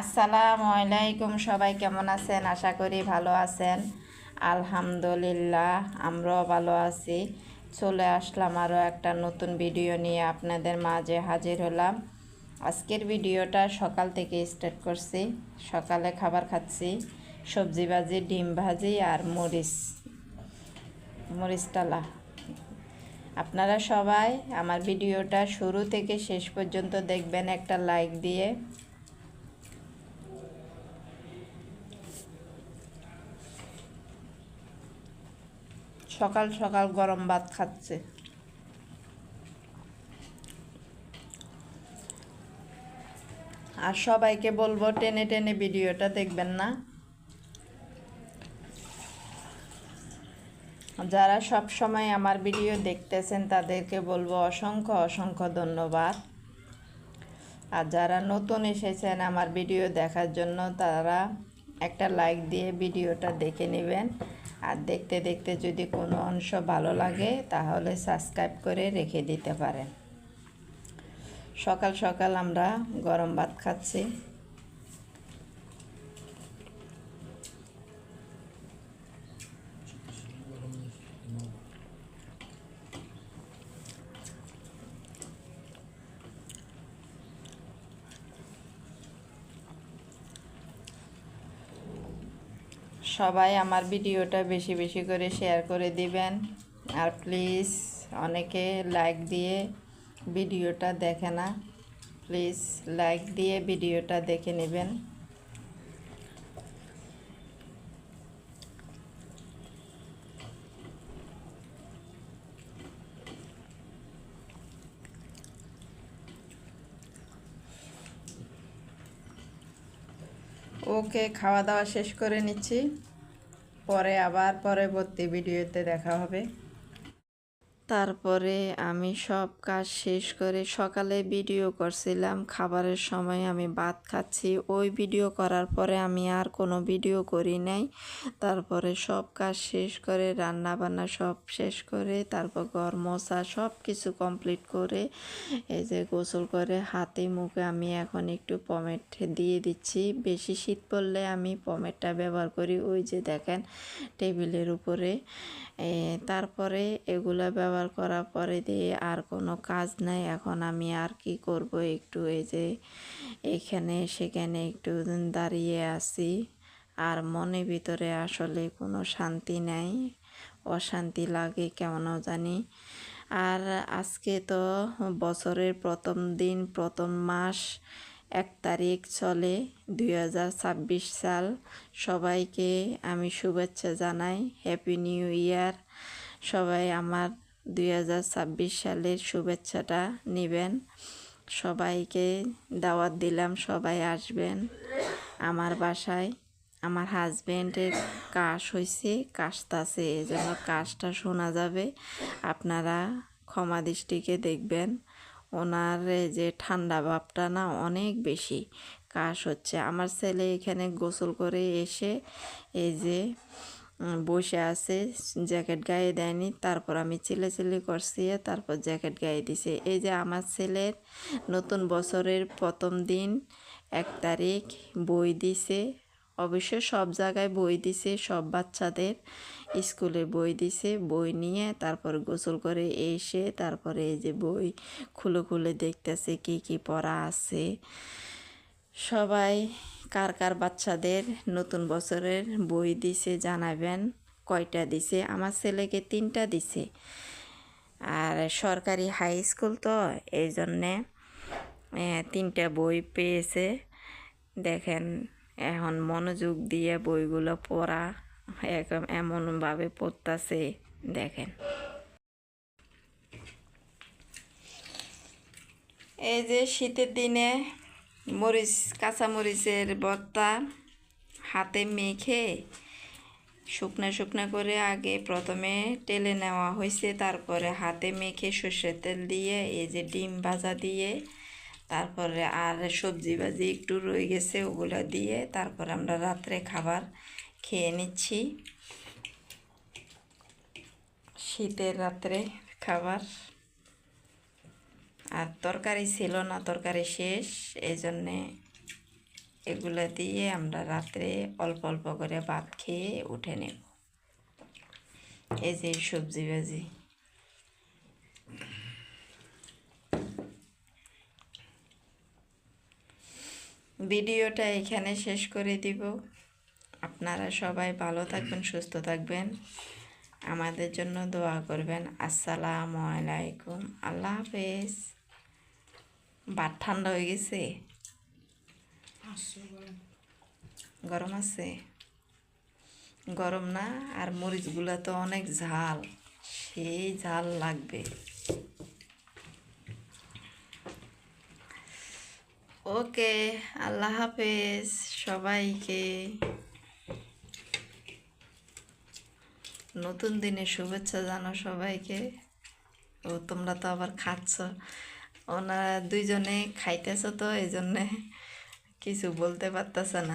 আসসালামু আলাইকুম, সবাই কেমন আছেন? আশা করি ভালো আছেন। আলহামদুলিল্লাহ, আমরাও ভালো আছি। চলে আসলাম আরও একটা নতুন ভিডিও নিয়ে আপনাদের মাঝে হাজির হলাম। আজকের ভিডিওটা সকাল থেকে স্টার্ট করছি। সকালে খাবার খাচ্ছি। সবজি ভাজি, ডিম ভাজি আর মরিচ। মরিচ টালা আপনারা সবাই আমার ভিডিওটা শুরু থেকে শেষ পর্যন্ত দেখবেন একটা লাইক দিয়ে। সকাল সকাল গরম ভাত খাচ্ছে। আর সবাইকে বলব, টেনে টেনে ভিডিওটা দেখবেন না। যারা সব সময় আমার ভিডিও দেখতেছেন, তাদেরকে বলব অসংখ্য অসংখ্য ধন্যবাদ। আর যারা নতুন এসেছেন আমার ভিডিও দেখার জন্য, তারা একটা লাইক দিয়ে ভিডিওটা দেখে নেবেন। আর দেখতে দেখতে যদি কোনো অংশ ভালো লাগে, তাহলে সাবস্ক্রাইব করে রেখে দিতে পারেন। সকাল সকাল আমরা গরম ভাত খাচ্ছি। সবাই আমার ভিডিওটা বেশি বেশি করে শেয়ার করে দিবেন। আর প্লিজ অনেকে লাইক দিয়ে ভিডিওটা দেখে না। প্লিজ লাইক দিয়ে ভিডিওটা দেখে নেবেন। ওকে খাওয়া দাওয়া শেষ করে নিচ্ছি। পরে আবার পরবর্তী ভিডিওতে দেখা হবে। তারপরে আমি সব কাজ শেষ করে সকালে ভিডিও করছিলাম, খাবারের সময় আমি ভাত খাচ্ছি। ওই ভিডিও করার পরে আমি আর কোনো ভিডিও করি নাই। তারপরে সব কাজ শেষ করে রান্না বান্না সব শেষ করে, তারপর ঘর মশা সব কিছু কমপ্লিট করে, এই যে গোসল করে হাতে মুখে আমি এখন একটু পমেট দিয়ে দিচ্ছি। বেশি শীত পড়লে আমি পমেটটা ব্যবহার করি, ওই যে দেখেন টেবিলের উপরে। তারপরে এগুলা ব্যবহার করার পরে দিয়ে আর কোনো কাজ নাই। এখন আমি আর কি করব একটু এই যে এখানে সেখানে একটু দাঁড়িয়ে আছি। আর মনে ভিতরে আসলে কোনো শান্তি নাই, অশান্তি লাগে কেমন জানি। আর আজকে তো বছরের প্রথম দিন, প্রথম মাস, এক তারিখ চলে দুই হাজার ছাব্বিশ সাল। সবাইকে আমি শুভেচ্ছা জানাই হ্যাপি নিউ ইয়ার সবাই আমার দুই হাজার ছাব্বিশ সালের শুভেচ্ছাটা নেবেন। সবাইকে দাওয়াত দিলাম, সবাই আসবেন। আমার বাসায় আমার হাজব্যান্ডের কাশ হয়েছে কাশতাছে এই জন্য কাশটা শোনা যাবে। আপনারা ক্ষমা দৃষ্টিকে দেখবেন। ওনার যে ঠান্ডা ভাবটা না অনেক বেশি কাশ হচ্ছে। আমার ছেলে এখানে গোসল করে এসে এই যে বসে আছে, জ্যাকেট গায়ে দেয়নি। তারপর আমি চিল্লাচিল্লি করছি, তারপর জ্যাকেট গায়ে দিছে। এই যে আমার ছেলের নতুন বছরের প্রথম দিন, এক তারিখ, বই দিছে। অবশ্য সব জায়গায় বই দিছে, সব বাচ্চাদের স্কুলে বই দিছে, বই নিয়ে তারপর গোসল করে এসে তারপরে এই যে বই খুলে খুলে দেখতেছে কি কি পড়া আছে। সবাই কার কার বাচ্চাদের নতুন বছরের বই দিছে জানাবেন, কয়টা দিছে? আমার ছেলেকে তিনটা দিছে। আর সরকারি হাই স্কুল তো, এই জন্যে তিনটা বই পেয়েছে। দেখেন, এখন মনোযোগ দিয়ে বইগুলো পড়া এক- এমনভাবে পড়তাছে, দেখেন। এই যে শীতের দিনে মরিচ, কাঁচা মরিচের ভর্তা হাতে মেখে শুকনা শুকনা করে আগে প্রথমে টেলে নেওয়া হয়েছে, তারপরে হাতে মেখে সর্ষের তেল দিয়ে, এই যে ডিম ভাজা দিয়ে, তারপরে আর সবজি ভাজি একটু রয়ে গেছে, ওগুলো দিয়ে তারপর আমরা রাত্রে খাবার খেয়ে নিচ্ছি। শীতের রাত্রে খাবার। আর তরকারি ছিল না, তরকারি শেষ। এই জন্যে এগুলো দিয়ে আমরা রাত্রে অল্প অল্প করে ভাত খেয়ে উঠে নেব। এই যে সবজি ভাজি। ভিডিওটা এখানে শেষ করে দিব। আপনারা সবাই ভালো থাকবেন, সুস্থ থাকবেন। আমাদের জন্য দোয়া করবেন। আসসালামু আলাইকুম। আল্লাহ হাফেজ। ভাত ঠান্ডা হয়ে গেছে। গরম আছে। গরম না আর মরিচগুলো তো অনেক ঝাল। সেই ঝাল লাগবে। ওকে আল্লাহ হাফেজ সবাইকে। নতুন দিনে শুভেচ্ছা জানো সবাইকে। ও তোমরা তো আবার খাচ্ছ। ওনারা দুইজনে খাইতেছ তো এই জন্যে কিছু বলতে পারতেছে না।